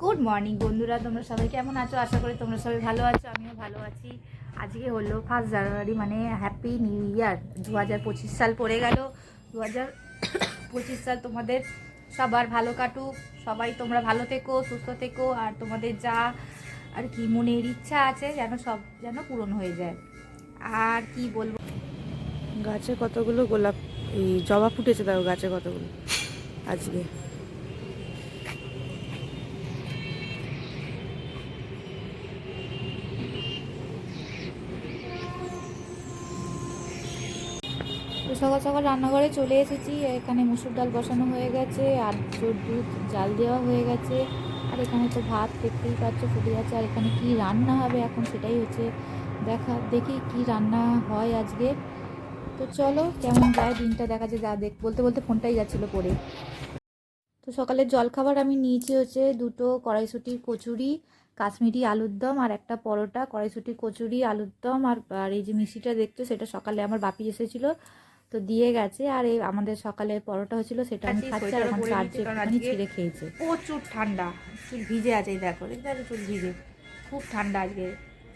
Good morning বন্ধুরা, তোমরা সবাই কেমন আছো? আশা করি তোমরা সবাই ভালো আছো, আমিও ভালো আছি। আজকে হলো ফার্স্ট জানুয়ারি মানে হ্যাপি নিউ ইয়ার দু হাজার পঁচিশ সাল পড়ে গেল। দু হাজার পঁচিশ সাল তোমাদের সবার ভালো কাটুক। সবাই তোমরা ভালো থেকো, সুস্থ থেকো, আর তোমাদের যা আর কি মনের ইচ্ছা আছে, যেন সব যেন পূরণ হয়ে যায়। আর কি বলব? গাছে কতগুলো গোলাপ, এই জবা ফুটেছে দেখো গাছে কতগুলো, আজকে। সকাল সকাল রান্নাঘরে চলে এসেছি। এখানে মুসুর ডাল বসানো হয়ে গেছে, আর দুধ, জাল দেওয়া হয়ে গেছে। আর এখানে তো ভাত দেখতেই পাচ্ছ, ফুটে যাচ্ছে। আর এখানে কি রান্না হবে এখন সেটাই হচ্ছে দেখা, দেখি কি রান্না হয় আজকে। তো চলো, কেমন যায় দিনটা, দেখা যায় যা দেখ, বলতে বলতে ফোনটাই যাচ্ছিল পরে তো সকালের জলখাবার আমি নিয়েছি হচ্ছে দুটো কড়াইশুটির কচুরি, কাশ্মীরি আলুর দম আর একটা পরোটা। কড়াইশুটির কচুরি, আলুর দম আর আর এই যে মিষ্টিটা দেখছ, সেটা সকালে আমার বাপি এসেছিল। তো দিয়ে গেছে আর এই আমাদের সকালে পরোটা হয়েছিল সেটা আমি খাচ্ছি আর এখন চার্জে একটুখানি ছিঁড়ে খেয়েছে। প্রচুর ঠান্ডা চুল ভিজে আছে দেখো দেখতে চুল ভিজে খুব ঠান্ডা আজকে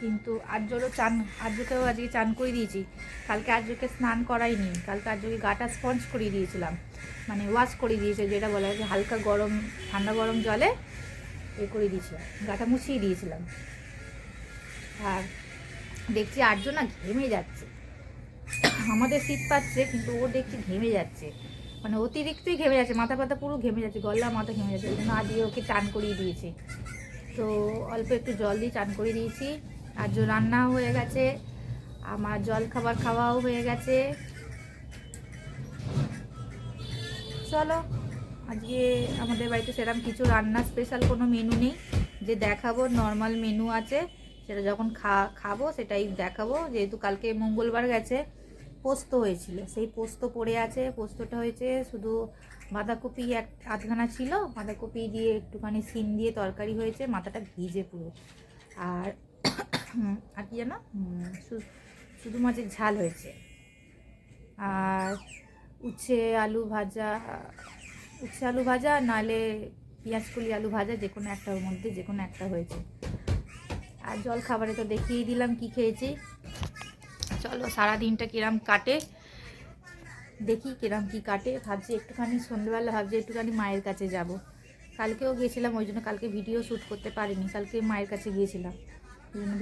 কিন্তু আর্যরও চান আর্যকেও আজকে চান করে দিয়েছি কালকে আর্যকে স্নান করাইনি কালকে আর্যকে গাটা স্পঞ্জ করিয়ে দিয়েছিলাম মানে ওয়াশ করে দিয়েছে যেটা বলা হয় যে হালকা গরম ঠান্ডা গরম জলে এ করে দিয়েছিলাম গাটা মুছিয়ে দিয়েছিলাম। আর দেখছি আর্য না ঘেমে যাচ্ছে। আমাদের শীত পাচ্ছে, কিন্তু ও দেখছি ঘেমে যাচ্ছে। মানে অতিরিক্তই ঘেমে যাচ্ছে, মাথা পাতা পুরো ঘেমে যাচ্ছে, গলা মাথা ঘেমে যাচ্ছে ওই জন্য আজকে ওকে চান করিয়ে দিয়েছি। তো অল্প একটু জল দিয়ে চান করিয়ে দিয়েছি। আর যে রান্না হয়ে গেছে, আমার জল খাবার খাওয়াও হয়ে গেছে। চলো, আজকে আমাদের বাড়িতে সেরকম কিছু রান্না স্পেশাল কোনো মেনু নেই। যে দেখাবো নর্মাল মেনু আছে, সেটা যখন খা, খাব, সেটাই দেখাবো। যেহেতু কালকে মঙ্গলবার গেছে পোস্ত হয়েছিল। সেই পোস্ত পড়ে আছে, পোস্তটা হয়েছে শুধু বাঁধাকপি এক, আধখানা ছিল। বাঁধাকপি দিয়ে একটুখানি সিম দিয়ে তরকারি হয়েছে, মাথাটা ভিজে পুরো। আর আর কি জানো? শুধু মাছের ঝাল হয়েছে। আর উচ্ছে আলু ভাজা, উচ্ছে আলু ভাজা নালে পেঁয়াজ কলি আলু ভাজা, যে কোনো একটার মধ্যে, যে কোনো একটা হয়েছে। আর জল খাবারে তো দেখিয়ে দিলাম কি খেয়েছি। চলো সারা দিনটা কিরাম কাটে। দেখি কিরাম কি কাটে। ভাবছি একটুখানি সন্ধ্যেবেলা ভাবছি একটুখানি মায়ের কাছে যাব। কালকেও গিয়েছিলাম, ওই জন্য কালকে ভিডিও শ্যুট করতে পারিনি। কালকে মায়ের কাছে গিয়েছিলাম।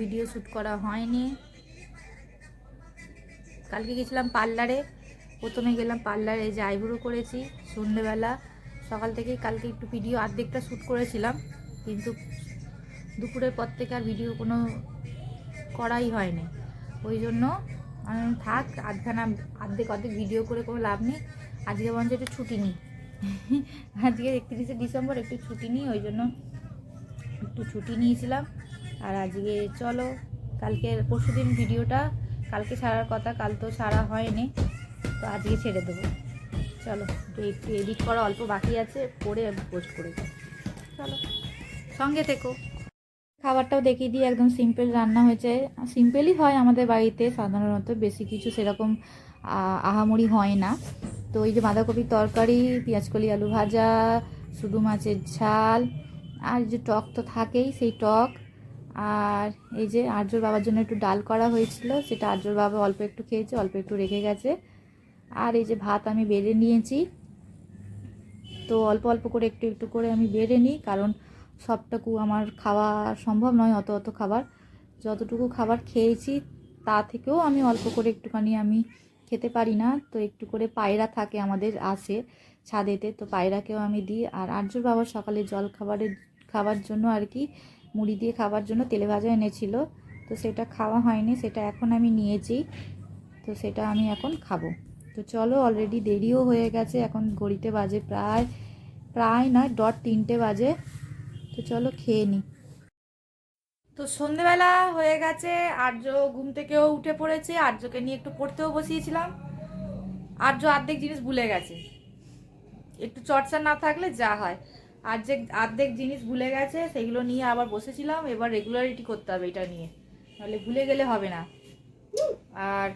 ভিডিও শ্যুট করা হয়নি। কালকে গেছিলাম পার্লারে। প্রথমে গেলাম পার্লারে, যে আইব্রো করেছি সন্ধ্যেবেলা সকাল থেকেই কালকে একটু ভিডিও অর্ধেকটা শ্যুট করেছিলাম। কিন্তু দুপুরের পর থেকে আর ভিডিও কোনো করাই হয়নি। ওই জন্য থাক, আধখানা অর্ধেক অর্ধেক ভিডিও করে কোনো লাভ নেই। আজকে বরঞ্চ একটু ছুটি নিই। আজকে একত্রিশে ডিসেম্বর, একটু ছুটি নিই, ওই জন্য একটু ছুটি নিয়েছিলাম। আর আজকে চলো, কালকে, পরশু দিন ভিডিওটা, কালকে ছাড়ার কথা, কাল তো ছাড়া হয়নি, তো আজকে ছেড়ে দেবো। চলো একটু এডিট করা অল্প বাকি আছে, পরে পোস্ট করে চলো, সঙ্গে থেকো। খাবারটাও দেখিয়ে দিই একদম সিম্পল রান্না হয়েছে। সিম্পলই হয় আমাদের বাড়িতে সাধারণত বেশি কিছু সেরকম আহ, আহামরি হয় না। তো এই যে বাঁধাকপির তরকারি পেঁয়াজকলি আলু ভাজা শুধু মাছের ঝাল আর যে টক তো থাকেই সেই টক। আর এই যে আর্যর বাবার জন্য একটু ডাল করা হয়েছিল সেটা আর্যর বাবা অল্প একটু খেয়েছে অল্প একটু রেখে গেছে। আর এই যে ভাত আমি বেড়ে নিয়েছি তো অল্প অল্প করে একটু একটু করে আমি বেড়ে নিই কারণ সবটুকু আমার খাওয়া সম্ভব নয়, অত অত খাবার। যতটুকু খাবার খেয়েছি, তা থেকেও আমি অল্প করে একটুখানি আমি খেতে পারি না। তো একটু করে পায়রা থাকে আমাদের আসে ছাদেতে, তো পায়রাকেও আমি দিই। আর আর্যর বাবার সকালে জল খাবারের খাবার জন্য আর কি, মুড়ি দিয়ে খাবার জন্য তেলে ভাজা এনেছিল। তো সেটা খাওয়া হয়নি, সেটা এখন আমি নিয়েছি। তো সেটা আমি এখন খাব। তো চলো অলরেডি দেরিও হয়ে গেছে, এখন ঘড়িতে বাজে প্রায় প্রায় নয়, ডট তিনটে বাজে। তো চলো খেয়ে নিই তো সন্ধেবেলা হয়ে গেছে, আর্য ঘুম থেকেও উঠে পড়েছে, আর্যকে নিয়ে একটু পড়তেও বসিয়েছিলাম। আর্য অর্ধেক জিনিস ভুলে গেছে। একটু চর্চা না থাকলে যা হয়। অর্ধেক অর্ধেক জিনিস ভুলে গেছে, সেগুলো নিয়ে আবার বসেছিলাম, এবার রেগুলারিটি করতে হবে এটা নিয়ে। নাহলে ভুলে গেলে হবে না। আর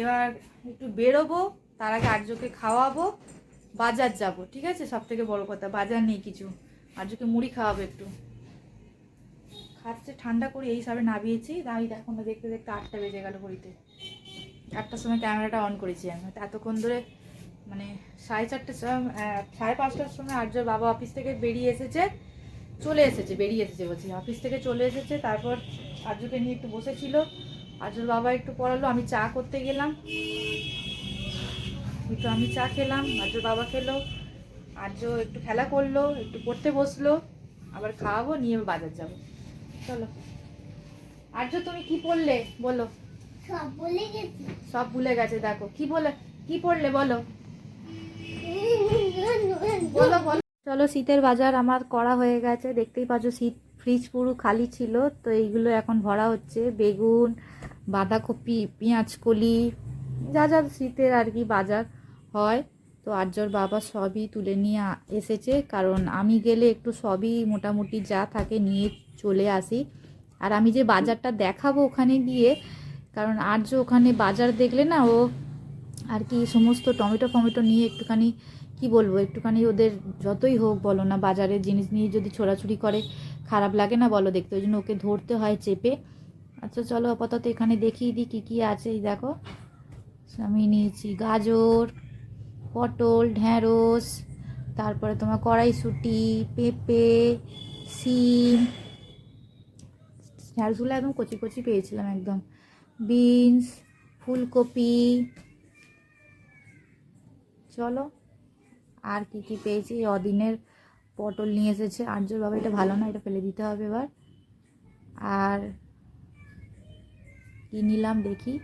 এবার একটু বেরোবো, তার আগে আর্যকে খাওয়াবো, বাজার যাব, ঠিক আছে? সব থেকে বড় কথা, বাজার নেই কিছু। আর্যকে মুড়ি খাওয়াবো একটু। খাচ্ছে, ঠান্ডা করে এই সবে নামিয়েছি। আমি এখন দেখতে দেখতে আটটা বেজে গেল ঘড়িতে। আটটার সময় ক্যামেরাটা অন করেছি আমি। এতক্ষণ ধরে মানে সাড়ে চারটের সময় সাড়ে পাঁচটার সময় আর্যর বাবা অফিস থেকে বেরিয়ে এসেছে। চলে এসেছে, বেরিয়ে এসেছে বলছি। অফিস থেকে চলে এসেছে, তারপর আর্যকে নিয়ে একটু বসেছিল। আর্যর বাবা একটু পড়ালো, আমি চা করতে গেলাম। একটু আমি চা খেলাম, আর্যর বাবা খেলো। আর্য একটু খেলা করল একটু পড়তে বসল আবার খাওয়াবো নিয়ে বাজার যাব। চলো। আর্য তুমি কি পড়লে? বলো। সব বলে গেছি। সব ভুলে গেছে দেখো। কি বলে কি পড়লে বলো। বলো বলো। চলো শীতের বাজার আমার করা হয়ে গেছে। দেখতেই পাচ্ছ শীত ফ্রিজ পুরো খালি ছিল তো এইগুলো এখন ভরা হচ্ছে। বেগুন বাঁধাকপি পেঁয়াজ কলি যা যা শীতের আর কি বাজার হয়। তো আর্যর বাবা সবই তুলে নিয়ে এসেছে। কারণ আমি গেলে একটু সবই মোটামুটি যা থাকে নিয়ে চলে আসি। আর আমি যে বাজারটা দেখাবো ওখানে গিয়ে, কারণ আর্য ওখানে বাজার দেখলে না ও আর কি সমস্ত টমেটো ফমেটো নিয়ে একটুখানি, কি বলব, একটুখানি ওদের যতই হোক বলো না, বাজারের জিনিস নিয়ে যদি ছোড়াছুড়ি করে, খারাপ লাগে না বলো দেখতে। ওই জন্য ওকে ধরতে হয় চেপে। আচ্ছা চলো আপাতত এখানে দেখিয়ে দিই কী কী আছে। এই দেখো আমি নিয়েছি গাজর। পটল ঢ্যাঁড়স তারপরে তোমার কড়াইশুঁটি, পেঁপে, সিম ঢ্যাঁড়সগুলো একদম কচি কচি পেয়েছিলাম একদম। বিনস, ফুলকপি। চলো, আর কি কি পেয়েছি? অদিনের পটল নিয়ে এসেছে। আর্যর বাবা, এটা ভালো না, এটা ফেলে দিতে হবে এবার। আর কি নিলাম দেখি।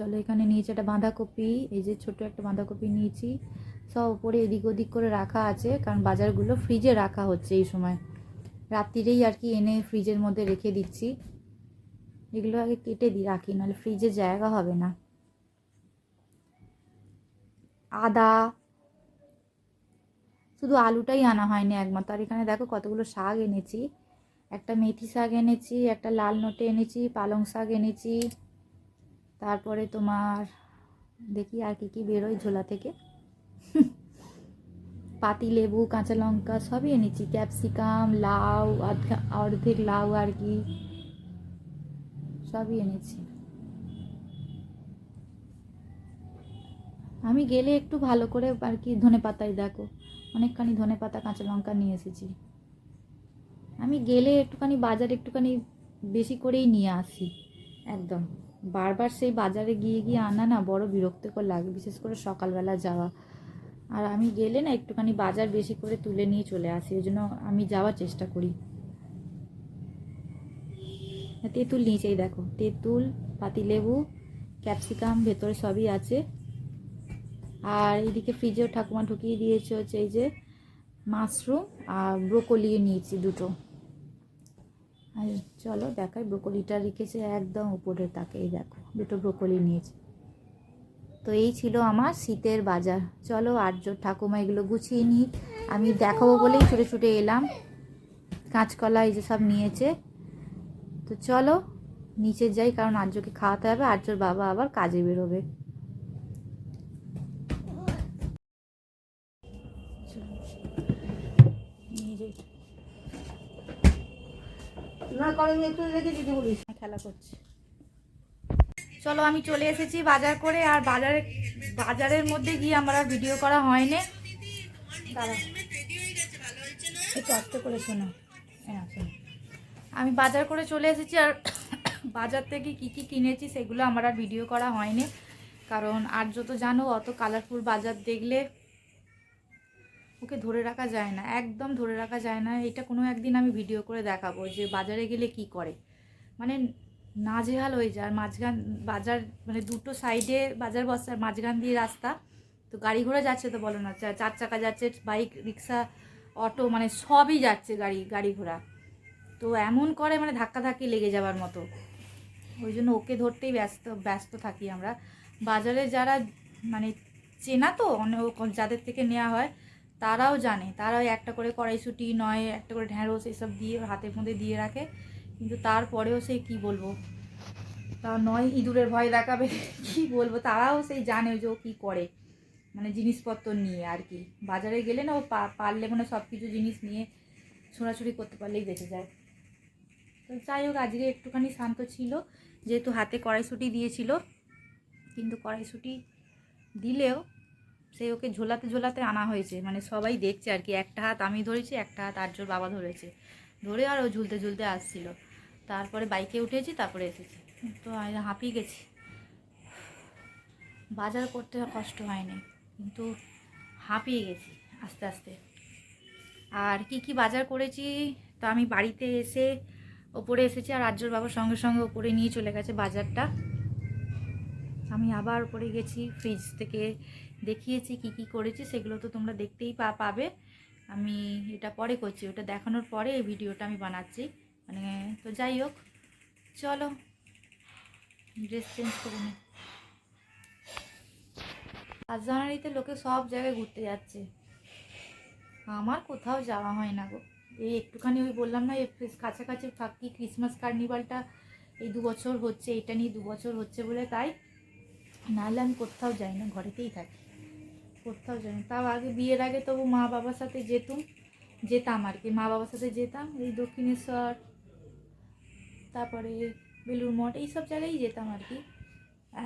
চলো এখানে নিয়েছি একটা বাঁধাকপি, এই যে ছোট একটা বাঁধাকপি নিয়েছি। সব উপরে এদিক ওদিক করে রাখা আছে, কারণ বাজারগুলো ফ্রিজে রাখা হচ্ছে এই সময়। রাত্রিরেই আর কি এনে ফ্রিজের মধ্যে রেখে দিচ্ছি। এগুলো আগে কেটে দিই রাখি, নাহলে ফ্রিজে জায়গা হবে না। আদা। শুধু আলুটাই আনা হয়নি একমাত্র। আর এখানে দেখো কতগুলো শাক এনেছি। একটা মেথি শাক এনেছি, একটা লাল নোটে এনেছি, পালং শাক এনেছি। তারপরে তোমার দেখি আর কি কি বেরোয় ঝোলা থেকে। পাতি, লেবু, কাঁচা লঙ্কা সবই এনেছি। ক্যাপসিকাম, লাউ অর্ধে- অর্ধেক লাউ আর কি সবই এনেছি। আমি গেলে একটু ভালো করে আর কি ধনে পাতায় দেখো। অনেকখানি ধনে পাতা, কাঁচা লঙ্কা নিয়ে এসেছি। আমি গেলে একটুখানি, বাজার একটুখানি বেশি করেই নিয়ে আসি। একদম। বারবার সেই বাজারে গিয়ে গিয়ে আনা না, বড় বিরক্তিকর লাগে, বিশেষ করে সকালবেলা যাওয়া। আর আমি গেলে না একটুখানি বাজার বেশি করে তুলে নিয়ে চলে আসি ওই জন্য আমি যাওয়ার চেষ্টা করি। তেঁতুল নিচেই দেখো, তেঁতুল পাতিলেবু ক্যাপসিকাম, ভেতরে সবই আছে। আর এইদিকে ফ্রিজেও ঠাকুমা ঢুকিয়ে দিয়েছে হচ্ছে এই যে মাশরুম আর ব্রোকলি নিয়েছি দুটো। আর চলো দেখাই, ব্রোকলিটা রেখেছে একদম উপরে তাকে, এই দেখো, দুটো ব্রোকলি নিয়েছে। তো এই ছিল আমার শীতের বাজার। চলো আর্য ঠাকুমা এগুলো গুছিয়ে নিই। আমি দেখাবো বলেই ছুটে ছুটে এলাম। কাঁচকলা এই যে সব নিয়েছে। তো চলো, নিচে যাই, কারণ আর্যকে খাওয়াতে হবে আর্যর বাবা আবার কাজে বেরোবে। চলো। নিয়ে যাই। খেলা করছে। চলো, আমি চলে এসেছি বাজার করে, আর বাজারে, বাজারের মধ্যে গিয়ে আমার আর ভিডিও করা হয়নি। দাঁড়া। একটু করে শোনো। হ্যাঁ শোনো। আমি বাজার করে চলে এসেছি, আর বাজার থেকে কি কি কিনেছি সেগুলো আমার আর ভিডিও করা হয়নি। কারণ আর যত জানো, অত কালারফুল বাজার দেখলে ওকে ধরে রাখা যায় না, একদম ধরে রাখা যায় না। এটা কোনো একদিন আমি ভিডিও করে দেখাবো যে বাজারে গেলে কি করে। মানে নাজেহাল হয়ে যায়। মাঝখান, বাজার মানে দুটো সাইডে বাজার বসার মাঝখান দিয়ে রাস্তা। তো গাড়ি ঘোড়া যাচ্ছে তো বলো না চার চাকা যাচ্ছে বাইক রিক্সা অটো মানে সবই যাচ্ছে গাড়ি গাড়ি ঘোড়া। তো এমন করে মানে ধাক্কাধাক্কি লেগে যাবার মতো। ওই জন্য ওকে ধরতেই ব্যস্ত ব্যস্ত থাকি আমরা। বাজারে যারা মানে চেনা তো অনেক যাদের থেকে নেওয়া হয় তারাও জানে। তারাও একটা করে কড়াইশুঁটি, নয়, একটা করে ঢ্যাঁড়স এসব দিয়ে হাতের মধ্যে দিয়ে রাখে। কিন্তু তারপরেও সে কি বলব? তা নয়, ইঁদুরের ভয় দেখাবে, কি বলব? তারাও সেই জানে যে ও কী করে। মানে জিনিসপত্র নিয়ে আর কি। বাজারে গেলে না ও পারলে মানে সব কিছু জিনিস নিয়ে ছোঁড়াছুড়ি করতে পারলেই বেঁচে যায়। তো যাই হোক, আজকে একটুখানি শান্ত ছিল। যেহেতু হাতে কড়াইশুটি দিয়েছিল, কিন্তু কড়াইশুটি দিলেও সে ওকে ঝোলাতে ঝোলাতে আনা হয়েছে। মানে সবাই দেখছে আর কি, একটা হাত আমি ধরেছি, একটা হাত আর্যর বাবা ধরেছে। ধরে আর ও ঝুলতে ঝুলতে আসছিল। তারপরে বাইকে উঠেছি, তারপরে এসেছি। তো আমি হাঁপিয়ে গেছি। বাজার করতে কষ্ট হয়নি, কিন্তু হাঁপিয়ে গেছি আস্তে আস্তে। আর কি কি বাজার করেছি, তো আমি বাড়িতে এসে ওপরে এসেছি আর রাজ্যর বাবার সঙ্গে সঙ্গে ওপরে নিয়ে চলে গেছে বাজারটা। আমি আবার ওপরে গেছি ফ্রিজ থেকে দেখিয়েছি কি কি করেছি, সেগুলো তো তোমরা দেখতেই পা পাবে। আমি এটা পরে করছি, ওটা দেখানোর পরে এই ভিডিওটা আমি বানাচ্ছি। মানে তো যাই হোক, চলো ড্রেস চেঞ্জ করে নিই আজ জানুয়ারিতে লোকে সব জায়গায় ঘুরতে যাচ্ছে। আমার কোথাও যাওয়া হয় না গো। এই একটুখানি ওই বললাম না এই কাছাকাছি থাকি ক্রিসমাস কার্নিভালটা এই দু বছর হচ্ছে, এটা নিয়ে দু বছর হচ্ছে বলে তাই নাহলে আমি কোথাও যাই না, ঘরেতেই থাকি। কোথাও যাই না। তাও আগে বিয়ের আগে তবু মা বাবার সাথে যেতুম, যেতাম আর কি। মা বাবার সাথে যেতাম, এই দক্ষিণেশ্বর, তারপরে বেলুর মঠ এইসব জায়গায় যেতাম আর কি।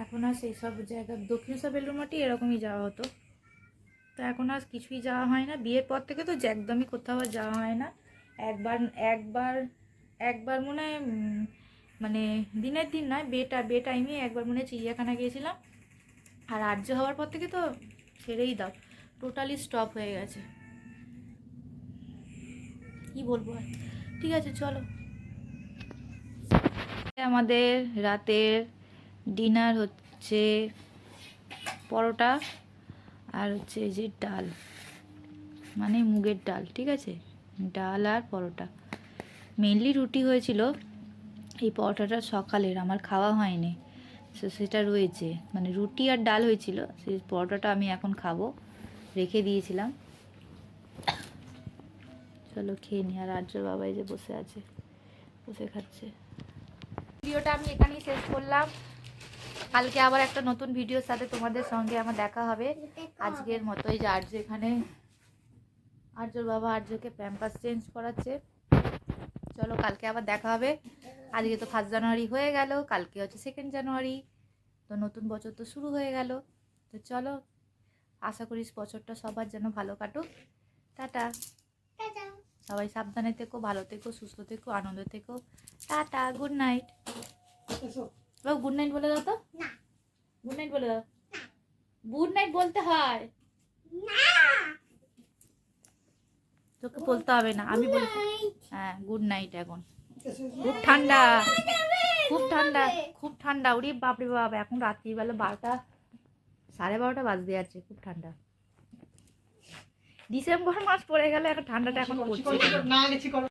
এখন আর সেই সব জায়গা, দক্ষিণেশ্বর বেলুর মঠে এরকমই যাওয়া হতো। তো এখন আর কিছুই যাওয়া হয় না। বিয়ের পর থেকে তো একদমই কোথাও আর যাওয়া হয় না। একবার একবার একবার মনে হয় মানে দিনের দিন নয়, বেটা বে টাইমে একবার মনে চিড়িয়াখানা গিয়েছিলাম। আর আর্য হওয়ার পর থেকে তো ছেড়েই দাও। টোটালি স্টপ হয়ে গেছে। কি বলব আর? ঠিক আছে, চলো। আমাদের রাতের ডিনার হচ্ছে পরোটা আর হচ্ছে এই যে ডাল মানে মুগের ডাল, ঠিক আছে? ডাল আর পরোটা। মেনলি রুটি হয়েছিল এই পরোটাটা সকালের, আমার খাওয়া হয়নি। তো সেটা রয়েছে। মানে রুটি আর ডাল হয়েছিল, সেই পরোটাটা আমি এখন খাব। রেখে দিয়েছিলাম। চলো খেয়ে নি, আর আর্য বাবা এই যে বসে আছে, বসে খাচ্ছে। ভিডিওটা আমি এখানেই শেষ করলাম। কালকে আবার একটা নতুন ভিডিওর সাথে তোমাদের সঙ্গে আমার দেখা হবে। আজকের মতোই যে আর্য এখানে, আর্যর বাবা আর্যকে প্যাম্পাস চেঞ্জ করাচ্ছে। চলো কালকে আবার দেখা হবে। আজকে তো ফার্স্ট জানুয়ারি হয়ে গেল কালকে হচ্ছে সেকেন্ড জানুয়ারি তো নতুন বছর তো শুরু হয়ে গেল। তো চলো আশা করি বছরটা সবার যেন ভালো কাটুক। টাটা। টাটা। সবাই সাবধানে থেকো ভালো থেকো সুস্থ থেকো আনন্দ থেকো। টাটা গুড নাইট বাবু গুড নাইট বলে দাও তো। গুড নাইট বলে দাও। গুড নাইট বলতে হয়। তোকে বলতে হবে না আমি বলি হ্যাঁ গুড নাইট এখন। খুব ঠান্ডা। খুব ঠান্ডা খুব ঠান্ডা। ওরে বাপরে বাপ, এখন রাত্রিবেলা বারোটা, সাড়ে বারোটা বাজতে আছে খুব ঠান্ডা। ডিসেম্বর মাস পড়ে গেলে এখন ঠান্ডাটা এখন পড়ছে।